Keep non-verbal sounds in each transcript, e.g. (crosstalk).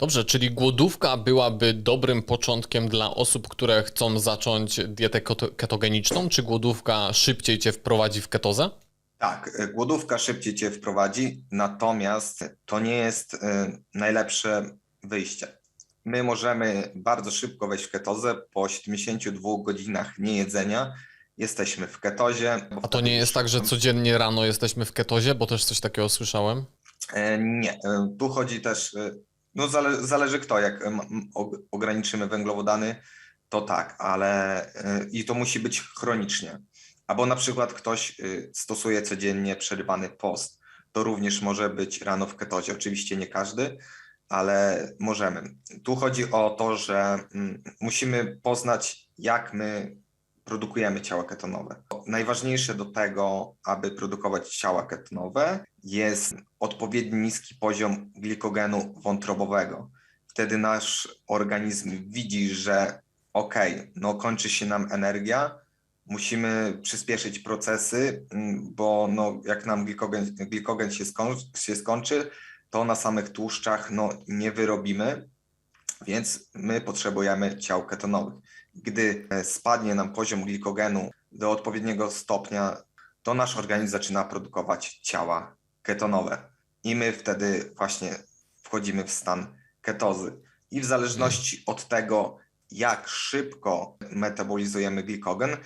Dobrze, czyli głodówka byłaby dobrym początkiem dla osób, które chcą zacząć dietę keto- ketogeniczną, czy głodówka szybciej cię wprowadzi w ketozę? Tak, y, głodówka szybciej cię wprowadzi, natomiast to nie jest y, najlepsze wyjście. My możemy bardzo szybko wejść w ketozę po 72 godzinach niejedzenia. Jesteśmy w ketozie. A to nie jest tak, że codziennie rano jesteśmy w ketozie, bo też coś takiego słyszałem. E, Nie, e, tu chodzi też, e, no zale, zależy kto, jak ograniczymy węglowodany, to tak, ale e, i to musi być chronicznie. Albo na przykład ktoś e, stosuje codziennie przerywany post, to również może być rano w ketozie. Oczywiście nie każdy, ale możemy. Tu chodzi o to, że mm, musimy poznać, jak my produkujemy ciała ketonowe. Najważniejsze do tego, aby produkować ciała ketonowe, jest odpowiedni niski poziom glikogenu wątrobowego. Wtedy nasz organizm widzi, że okej, no kończy się nam energia, musimy przyspieszyć procesy, mm, bo no, jak nam glikogen, glikogen się, skończy, się skończy, to na samych tłuszczach no, nie wyrobimy, więc my potrzebujemy ciał ketonowych. Gdy e, spadnie nam poziom glikogenu do odpowiedniego stopnia, to nasz organizm zaczyna produkować ciała ketonowe. I my wtedy właśnie wchodzimy w stan ketozy. I w zależności od tego, jak szybko metabolizujemy glikogen,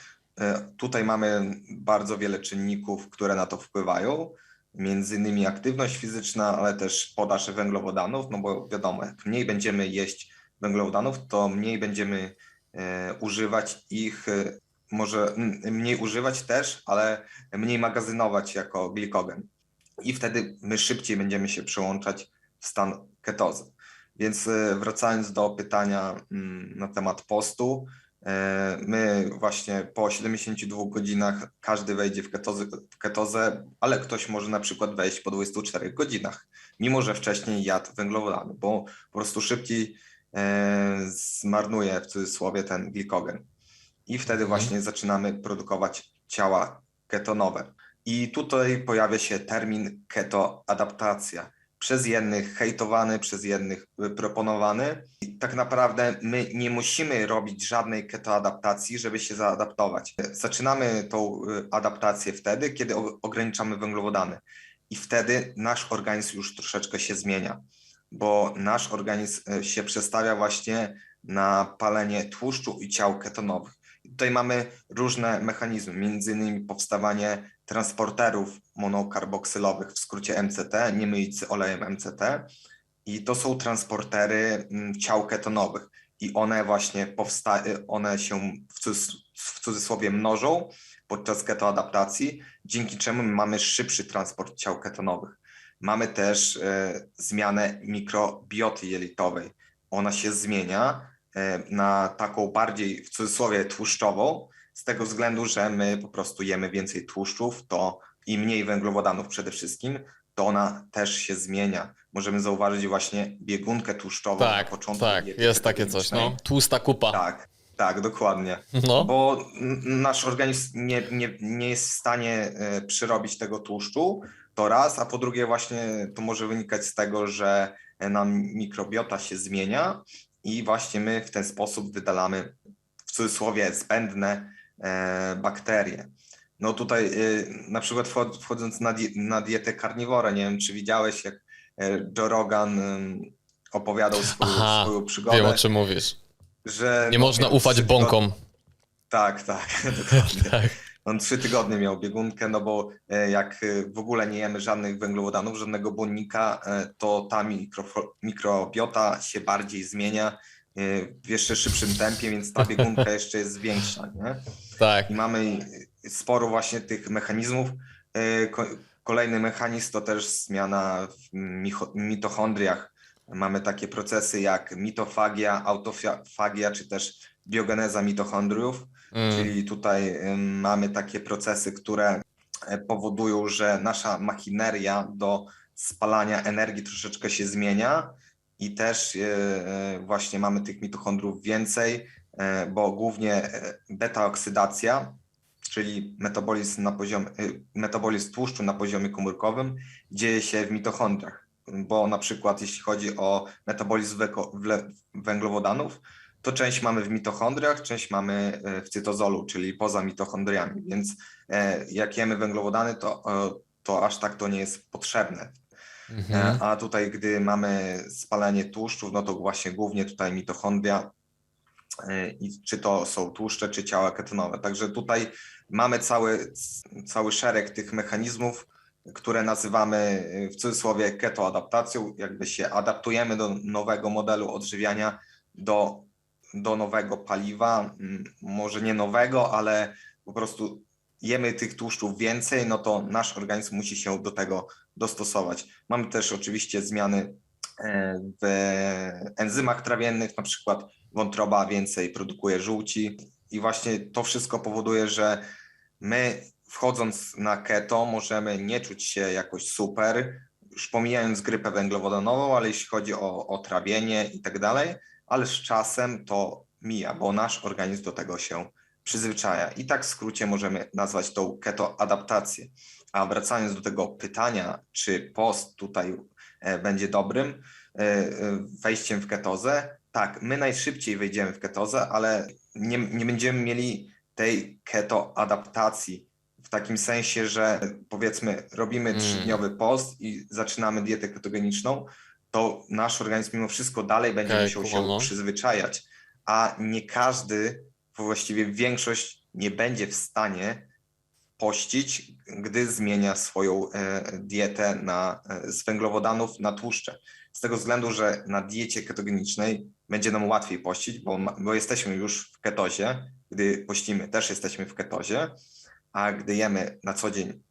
e, tutaj mamy bardzo wiele czynników, które na to wpływają. Między innymi aktywność fizyczna, ale też podaż węglowodanów, no bo wiadomo, jak mniej będziemy jeść węglowodanów, to mniej będziemy e, używać ich, e, może mniej używać też, ale mniej magazynować jako glikogen. I wtedy my szybciej będziemy się przełączać w stan ketozy. Więc e, wracając do pytania mm, na temat postu, my właśnie po 72 godzinach każdy wejdzie w ketozę, ketozę, ale ktoś może na przykład wejść po 24 godzinach, mimo że wcześniej jadł węglowodany, bo po prostu szybciej e, zmarnuje w cudzysłowie ten glikogen. I wtedy właśnie zaczynamy produkować ciała ketonowe. I tutaj pojawia się termin ketoadaptacja. Przez jednych hejtowany, przez jednych y, proponowany. I tak naprawdę my nie musimy robić żadnej ketoadaptacji, żeby się zaadaptować. Zaczynamy tą y, adaptację wtedy, kiedy ograniczamy węglowodany. I wtedy nasz organizm już troszeczkę się zmienia, bo nasz organizm y, się przestawia właśnie na palenie tłuszczu i ciał ketonowych. Tutaj mamy różne mechanizmy, między innymi powstawanie transporterów monokarboksylowych, w skrócie MCT, nie mylić olejem MCT. I to są transportery mm, ciał ketonowych. I one właśnie powsta- one się w, cudz- w cudzysłowie mnożą podczas ketoadaptacji, dzięki czemu mamy szybszy transport ciał ketonowych. Mamy też e, zmianę mikrobioty jelitowej. Ona się zmienia na taką bardziej w cudzysłowie tłuszczową, z tego względu, że my po prostu jemy więcej tłuszczów, to i mniej węglowodanów przede wszystkim, to ona też się zmienia. Możemy zauważyć właśnie biegunkę tłuszczową na Tak, początku. tak, jest takie coś, no. Tłusta kupa. Tak, tak, dokładnie. No, Bo nasz organizm nie, nie, nie jest w stanie e, przyrobić tego tłuszczu, to raz, a po drugie właśnie to może wynikać z tego, że e, nam mikrobiota się zmienia i właśnie my w ten sposób wydalamy w cudzysłowie zbędne e, bakterie. No tutaj e, na przykład wchod- wchodząc na, di- na dietę karniwora, nie wiem czy widziałeś jak e, Joe Rogan opowiadał swoją, Aha, swoją wiem przygodę, o czym mówisz. że Nie no, można ufać bąkom. tak, tak, (laughs) dokładnie. (laughs) Tak. On trzy tygodnie miał biegunkę, no bo e, jak e, w ogóle nie jemy żadnych węglowodanów, żadnego błonnika, e, to ta mikro, mikrobiota się bardziej zmienia w jeszcze szybszym tempie, więc ta biegunka (laughs) jeszcze jest większa, nie? Tak. I mamy sporo właśnie tych mechanizmów. Ko- Kolejny mechanizm to też zmiana w mitochondriach. Mamy takie procesy jak mitofagia, autofagia, czy też biogeneza mitochondriów. Mm. Czyli tutaj mamy takie procesy, które e, powodują, że nasza machineria do spalania energii troszeczkę się zmienia i też e, e, właśnie mamy tych mitochondriów więcej, bo głównie beta-oksydacja, czyli metabolizm, na poziom, e, metabolizm tłuszczu na poziomie komórkowym dzieje się w mitochondriach. bo na przykład jeśli chodzi o metabolizm węglowodanów, to część mamy w mitochondriach, część mamy e, w cytozolu, czyli poza mitochondriami, więc e, jak jemy węglowodany, to, e, to aż tak to nie jest potrzebne. Mhm. A tutaj, gdy mamy spalanie tłuszczów, no to właśnie głównie tutaj mitochondria, i czy to są tłuszcze, czy ciała ketonowe. Także tutaj mamy cały, cały szereg tych mechanizmów, które nazywamy w cudzysłowie ketoadaptacją, jakby się adaptujemy do nowego modelu odżywiania, do, do nowego paliwa, mm, może nie nowego, ale po prostu jemy tych tłuszczów więcej, no to nasz organizm musi się do tego dostosować. Mamy też oczywiście zmiany e, w enzymach trawiennych, na przykład wątroba więcej produkuje żółci i właśnie to wszystko powoduje, że my wchodząc na keto możemy nie czuć się jakoś super, już pomijając grypę węglowodanową, ale jeśli chodzi o, o trawienie i tak dalej, ale z czasem to mija, bo nasz organizm do tego się przyzwyczaja. I tak w skrócie możemy nazwać tą ketoadaptację. A wracając do tego pytania, czy post tutaj e, będzie dobrym e, e, wejściem w ketozę, tak, my najszybciej wejdziemy w ketozę, ale nie, nie będziemy mieli tej ketoadaptacji w takim sensie, że powiedzmy robimy Mm. trzydniowy post i zaczynamy dietę ketogeniczną, to nasz organizm mimo wszystko dalej będzie Okej, musiał się przyzwyczajać, a nie każdy, właściwie większość nie będzie w stanie pościć, gdy zmienia swoją e, dietę na, e, z węglowodanów na tłuszcze. Z tego względu, że na diecie ketogenicznej będzie nam łatwiej pościć, bo, bo jesteśmy już w ketozie. Gdy pościmy, też jesteśmy w ketozie, a gdy jemy na co dzień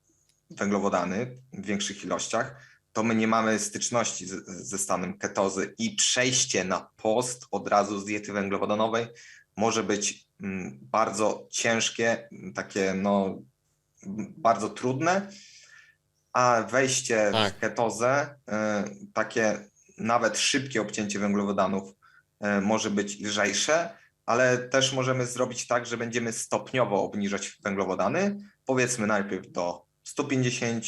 węglowodany w większych ilościach, to my nie mamy styczności z, ze stanem ketozy i przejście na post od razu z diety węglowodanowej może być mm, bardzo ciężkie, mm, takie no m, bardzo trudne, a wejście Tak. w ketozę, y, takie nawet szybkie obcięcie węglowodanów y, może być lżejsze, ale też możemy zrobić tak, że będziemy stopniowo obniżać węglowodany, powiedzmy najpierw do 150,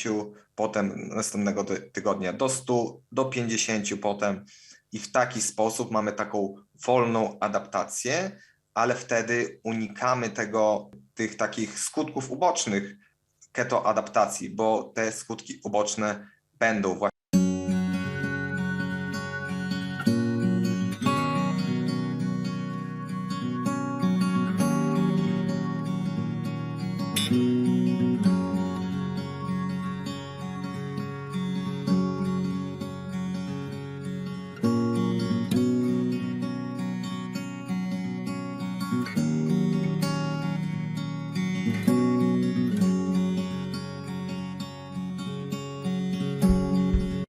potem następnego ty- tygodnia do 100, do 50 potem. I w taki sposób mamy taką wolną adaptację, ale wtedy unikamy tego, tych takich skutków ubocznych ketoadaptacji, bo te skutki uboczne będą właśnie